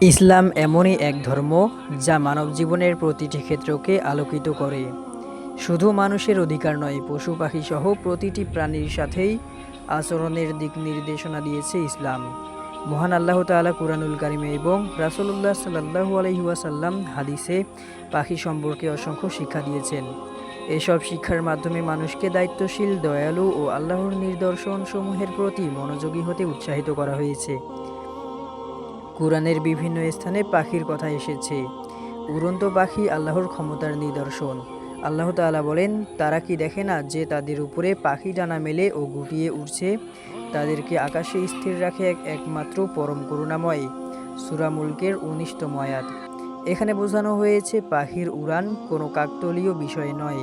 ইসলাম এমনই এক ধর্ম যা মানব জীবনের প্রতিটি ক্ষেত্রকে আলোকিত করে। শুধু মানুষের অধিকার নয় পশু পাখি সহ প্রতিটি প্রাণীর সাথেই আচরণের দিক নির্দেশনা দিয়েছে ইসলাম। মহান আল্লাহ তাআলা কুরআনুল কারিমে এবং রাসূলুল্লাহ সাল্লাল্লাহু আলাইহি ওয়াসাল্লাম হাদিসে পাখি সম্পর্কে অসংখ্য শিক্ষা দিয়েছেন। এসব শিক্ষার মাধ্যমে মানুষকে দায়িত্বশীল, দয়ালু ও আল্লাহর নিদর্শন সমূহের প্রতি মনোযোগী হতে উৎসাহিত করা হয়েছে। কোরআনের বিভিন্ন স্থানে পাখির কথা এসেছে। উড়ন্ত পাখি আল্লাহর ক্ষমতার নিদর্শন। আল্লাহ তাআলা বলেন, তারা কি দেখে না যে তাদের উপরে পাখি ডানা মেলে ও গুটিয়ে উঠছে তাদেরকে আকাশে স্থির রাখে এক একমাত্র পরম করুণাময়। সূরা মুলকের উনিশতম আয়াত। এখানে বোঝানো হয়েছে, পাখির উড়ান কোনো কাকতলীয় বিষয় নয়,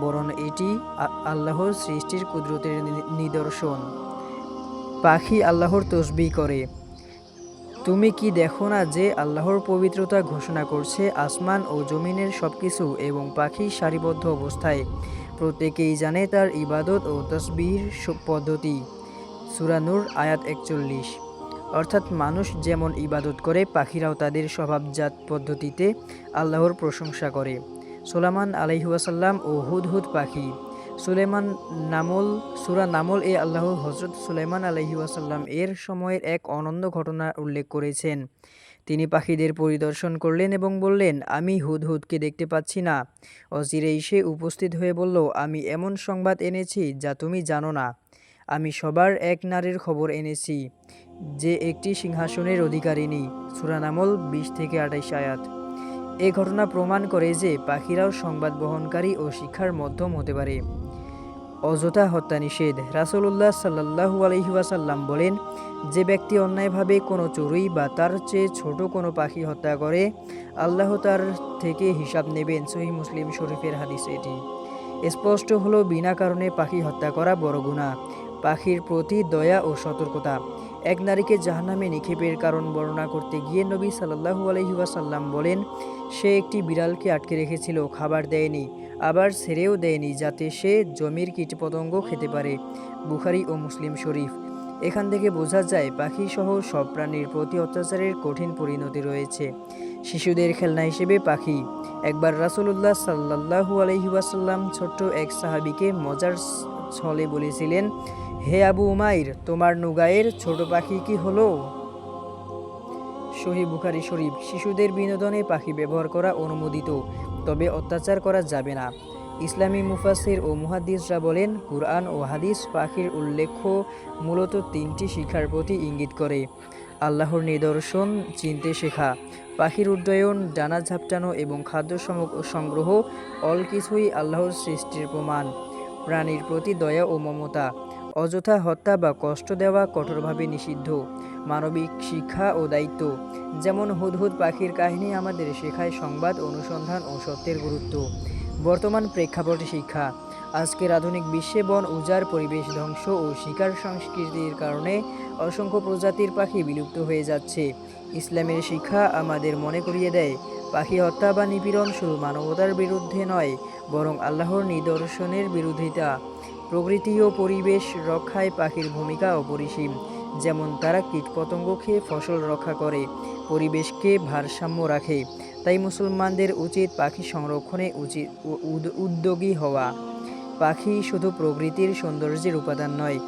বরং এটি আল্লাহর সৃষ্টির কুদরতের নিদর্শন। পাখি আল্লাহর তসবি করে। তুমি কি দেখো না যে আল্লাহর পবিত্রতা ঘোষণা করছে আসমান ও জমিনের সবকিছু এবং পাখি সারিবদ্ধ অবস্থায়? প্রত্যেকেই জানে তার ইবাদত ও তসবির পদ্ধতি। সুরানুর আয়াত একচল্লিশ। অর্থাৎ মানুষ যেমন ইবাদত করে, পাখিরাও তাদের স্বভাবজাত পদ্ধতিতে আল্লাহর প্রশংসা করে। সোলামান আলাইহুয়াসাল্লাম ও হুদহুদ পাখি। সুলেমান নামল, সুরা নামল এ আল্লাহ হজরত সুলেমান আলহি ওয়াসাল্লাম এর সময়ের এক অনন্য ঘটনা উল্লেখ করেছেন। তিনি পাখিদের পরিদর্শন করলেন এবং বললেন, আমি হুদহুদকে দেখতে পাচ্ছি না। অচিরেই সে উপস্থিত হয়ে বলল, আমি এমন সংবাদ এনেছি যা তুমি জানো না। আমি সবার এক নারীর খবর এনেছি, যে একটি সিংহাসনের অধিকারিণী। সুরানামল বিশ থেকে আঠাইশ আয়াত। এ ঘটনা প্রমাণ করে যে পাখিরাও সংবাদ বহনকারী ও শিক্ষার মাধ্যম হতে পারে। অযথা হত্যা নিষেধ। রাসূলুল্লাহ সাল্লাহু আলহিহাসাল্লাম বলেন, যে ব্যক্তি অন্যায়ভাবে কোনো চড়ুই বা তার চেয়ে ছোট কোনো পাখি হত্যা করে, আল্লাহ তার থেকে হিসাব নেবেন। সহি মুসলিম শরীফের হাদিস এটি। স্পষ্ট হলো, বিনা কারণে পাখি হত্যা করা বড় গুণা পাখির প্রতি দয়া ও সতর্কতা। এক নারীকে জাহান্নামে নিক্ষেপের কারণ বর্ণনা করতে গিয়ে নবী সাল্লাহু আলহি ওয়াসাল্লাম বলেন, সে একটি বিড়ালকে আটকে রেখেছিল, খাবার দেয়নি, আবার ছেড়েও দেয়নি যাতে সে জমির কীটপতঙ্গ খেতে পারে। বুখারি ও মুসলিম শরীফ। এখান থেকে বোঝা যায় পাখি সহ সব প্রাণীর প্রতি অত্যাচারের কঠিন পরিণতি রয়েছে। শিশুদের খেলনা হিসেবে পাখি। একবার রাসূলুল্লাহ সাল্লাহু আলহি ওয়াসাল্লাম ছোট্ট এক সাহাবিকে মজার ছলে বলেছিলেন হে আবু উমাইর, তোমার নুগায়ের ছোট পাখি কি হলো? সহি বুখারি শরীফ, শিশুদের বিনোদনে পাখি ব্যবহার করা অনুমোদিত, তবে অত্যাচার করা যাবে না। ইসলামী মুফাসির ও মুহাদ্দিসরা বলেন, কুরআন ও হাদিস পাখির উল্লেখ্য মূলত তিনটি শিক্ষার প্রতি ইঙ্গিত করে। আল্লাহর নিদর্শন, চিনতে শেখা, পাখির উড্ডয়ন, ডানা ঝাপটানো এবং খাদ্য সংগ্রহ, অল কিছুই আল্লাহর সৃষ্টির প্রমাণ। প্রাণীর প্রতি দয়া ও মমতা অযথা হত্যা বা কষ্ট দেওয়া কঠোরভাবে নিষিদ্ধ। মানবিক শিক্ষা ও দায়িত্ব, যেমন হুদহুদ পাখির কাহিনী আমাদের শেখায় সংবাদ, অনুসন্ধান ও সত্যের গুরুত্ব। বর্তমান প্রেক্ষাপটে শিক্ষা, আজকের আধুনিক বিশ্বে বন, উজাড়, পরিবেশ ধ্বংস ও শিকার সংস্কৃতির কারণে অসংখ্য প্রজাতির পাখি বিলুপ্ত হয়ে যাচ্ছে। ইসলামের শিক্ষা আমাদের মনে করিয়ে দেয়, পাখি হত্যা বা নিপীড়ন শুধু মানবতার বিরুদ্ধে নয়, বরং আল্লাহর নিদর্শনের বিরোধিতা। প্রকৃতি ও পরিবেশ রক্ষায় পাখির ভূমিকা অপরিসীম। যেমন তারা কীটপতঙ্গ খেয়ে ফসল রক্ষা করে, পরিবেশকে ভারসাম্য রাখে। তাই মুসলমানদের উচিত পাখি সংরক্ষণে উচিত উদ- উদ্যোগী হওয়া। পাখি শুধু প্রকৃতির সৌন্দর্যের উপাদান নয়,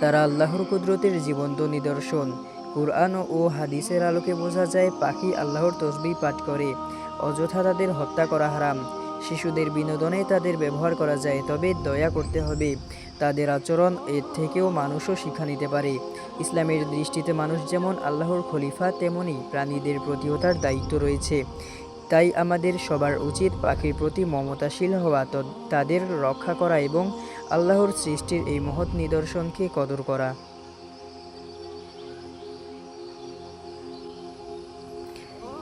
তারা আল্লাহর কুদরতের জীবন্ত নিদর্শন। কুরআন ও হাদিসের আলোকে বোঝা যায়, পাখি আল্লাহর তসবি পাঠ করে, অযথা তাদের হত্যা করা হারাম। শিশুদের বিনোদনে তাদের ব্যবহার করা যায়, তবে দয়া করতে হবে। তাদের আচরণ, এর থেকেও মানুষও শিক্ষা নিতে পারে। ইসলামের দৃষ্টিতে মানুষ যেমন আল্লাহর খলিফা, তেমনি প্রাণীদের প্রতিও তার দায়িত্ব রয়েছে। তাই আমাদের সবার উচিত পাখির প্রতি মমতাশীল হওয়া, ত- তাদের রক্ষা করা এবং আল্লাহর সৃষ্টির এই মহৎ নিদর্শনকে কদর করা।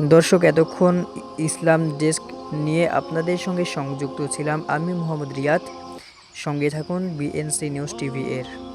দর্শক, এতক্ষণ ইসলাম ডেস্ক নিয়ে আপনাদের সঙ্গে সংযুক্ত ছিলাম আমি মোহাম্মদ রিয়াদ। সঙ্গে থাকুন বিএনসি নিউজ টিভি এর